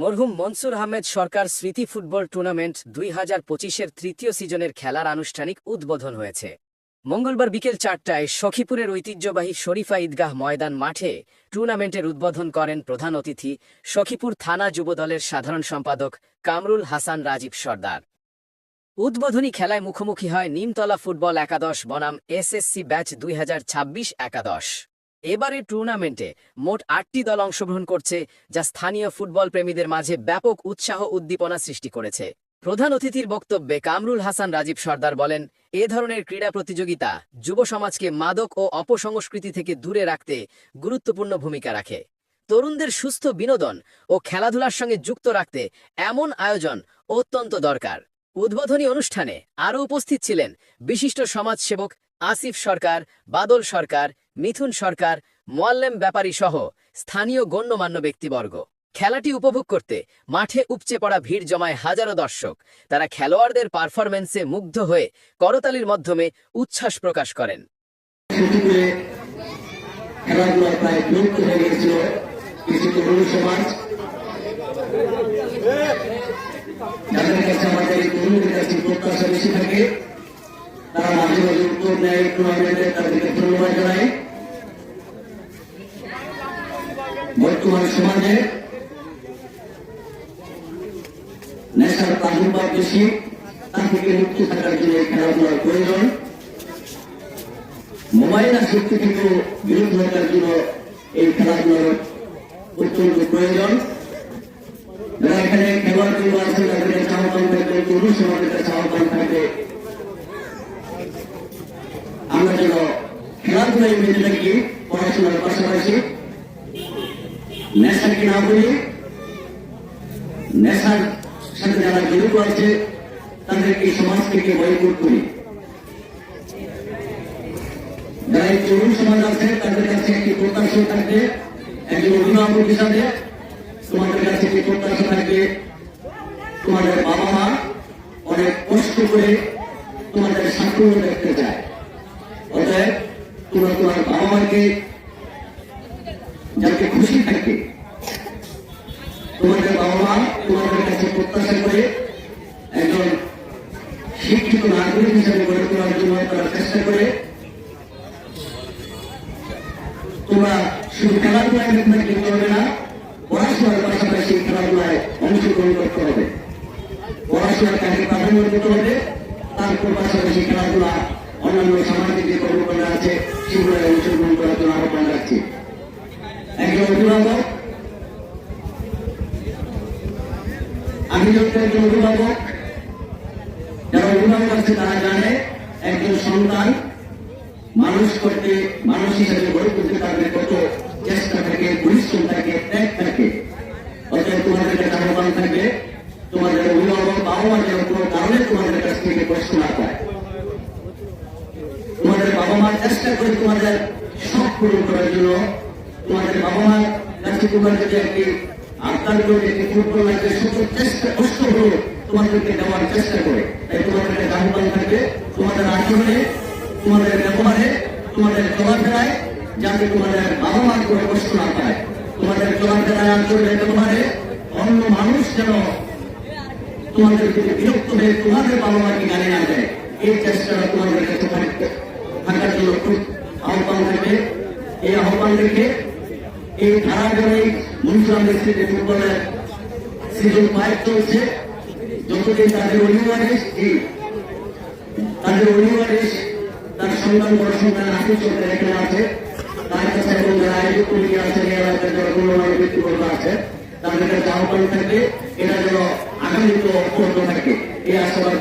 মরহুম মনসুর আহমেদ সরকার স্মৃতি football tournament দুই হাজার পঁচিশের তৃতীয় সিজনের খেলার আনুষ্ঠানিক উদ্বোধন হয়েছে। মঙ্গলবার বিকেল চারটায় সখীপুরের ঐতিহ্যবাহী শরীফা ঈদগাহ ময়দান মাঠে টুর্নামেন্টের উদ্বোধন করেন প্রধান অতিথি সখীপুর থানা যুবদলের সাধারণ সম্পাদক কামরুল হাসান রাজীব সর্দার। উদ্বোধনী খেলায় মুখোমুখি হয় নিমতলা ফুটবল একাদশ বনাম এসএসসি ব্যাচ দুই হাজার ছাব্বিশ একাদশ। এবারে টুর্নামেন্টে মোট আটটি দল অংশগ্রহণ করছে, যা স্থানীয় ফুটবল প্রেমীদের মাঝে ব্যাপক উৎসাহ উদ্দীপনা সৃষ্টি করেছে। প্রধান অতিথির বক্তব্যে কামরুল হাসান রাজীব সর্দার বলেন, এ ধরনের ক্রীড়া প্রতিযোগিতা যুব সমাজকে মাদক ও অপসংস্কৃতি থেকে দূরে রাখতে গুরুত্বপূর্ণ ভূমিকা রাখে। তরুণদের সুস্থ বিনোদন ও খেলাধুলার সঙ্গে যুক্ত রাখতে এমন আয়োজন অত্যন্ত দরকার। উদ্বোধনী অনুষ্ঠানে আরও উপস্থিত ছিলেন বিশিষ্ট সমাজসেবক আসিফ সরকার, বাদল সরকার, মিথুন সরকার, মোয়াল্লেম ব্যাপারী সহ স্থানীয় গণ্যমান্য ব্যক্তিবর্গ। খেলাটি উপভোগ করতে মাঠে উপচে পড়া ভিড় জমায় হাজারো দর্শক। তারা খেলোয়াড়দের পারফরম্যান্সে মুগ্ধ হয়ে করতালির মাধ্যমে উচ্ছ্বাস প্রকাশ করেন। প্রত্যাশা বেশি থাকে তারা মাঝে মাঝে উত্তর নেয় টুর্নামেন্টে তাদেরকে ধন্যবাদ জানাই বর্তমান সমাজে নেশার প্রাদুর্ভাব বেশি তা থেকে মুক্ত থাকার জন্য এই খেলাধুলার প্রয়োজন মোবাইল আসক্তি থেকে বিরত থাকার জন্য এই খেলাধুলার অত্যন্ত প্রয়োজন যারা এখানে খেলোয়াড়গুলো আছে তাদের কাছে আহ্বান থাকবে তরুণ সমাজের কাছে আহ্বান থাকবে আমরা যেন খেলাধুলায় মেতে থাকি পড়াশোনার পাশাপাশি নেশাকে না বলি নেশার সাথে যারা জড়িত আছে তাদেরকে সমাজ থেকে বয়কট করি যারা এই তরুণ সমাজ আছে তাদের কাছে একটি প্রত্যাশা থাকবে একজন অভিভাবক হিসাবে তোমাদের কাছে একটি প্রত্যাশা থাকবে তোমাদের বাবা মা অনেক কষ্ট করে তোমাদের সাফল্য দেখতে চায় তোমরা তোমার বাবা মাকে যাতে খুশি থাকে তোমাদের বাবা মা তোমাদের কাছে প্রত্যাশা করে একজন শিক্ষিত নাগরিক হিসাবে গড়ে তোলার জন্য তারা চেষ্টা করে। তোমরা শুধু খেলাধুলায় মেঘনা খেলতে হবে না, পড়াশোনার পাশাপাশি খেলাধুলায় অংশগ্রহণ করতে হবে। পড়াশোনার কাজে প্রাধান্য দিতে হবে, তারপর পাশাপাশি খেলাধুলা অন্যান্য সামাজিক যে কর্মকাণ্ড আছে, সেগুলো অংশগ্রহণ করার জন্য আহ্বান রাখছি। একজন অভিভাবক, আমি যখন একজন অভিভাবক, যারা অভিভাবক আছে তারা জানে একজন সন্তান মানুষ করতে, মানুষ হিসেবে গড়ে তুলতে তাদের কত চেষ্টা থাকে, পরিশ্রম থাকে, ত্যাগ থাকে। অতএব তোমাদের কাছে আহ্বান থাকবে, তোমাদের অভিভাবক বাবা মা যেন কোনো কারণে তোমাদের কাছ থেকে কষ্ট না পায়। চেষ্টা করে তোমাদের শখ পূরণ করার জন্য। তোমাদের বাবা মার কাছে যদি একটি আবদার করে, একটি ফুটবল লাগবে শুধু চেষ্টা, কষ্ট হলো তোমাদেরকে দেওয়ার চেষ্টা করে। তাই তোমাদের কাছে আহ্বান থাকবে। তোমাদের আচরণে তোমাদের ব্যবহারে, তোমাদের চলাফেরায় যাতে তোমাদের বাবা মার করে কষ্ট না পায়। তোমাদের চলাফেরায় আচরণে ব্যবহারে অন্য মানুষ যেন তোমাদের বিরক্ত হয়ে তোমাদের বাবা মাকে গানে না দেয়। এই চেষ্টাটা তোমাদের কাছে থাকার জন্য খুব আহ্বান থাকবে এই আহ্বান রেখে এই ধারাবাহিক মুন্সিপালের স্মৃতি ফুটবলের সিজন ফাইভ চলছে যতদিন তাদের অনিবার্য তাদের অনিবার্য তার সন্তান বড় সন্তান আশি চলতে এখানে আছে তার কাছে এবং যারা আয়োজক কমিটি আছে এলাকার যারা গণ্যমান্য ব্যক্তিবর্গ আছে তাদের কাছে আহ্বান থাকবে এটা যেন আগামীতে অব্যাহত থাকে এই আশাবাদ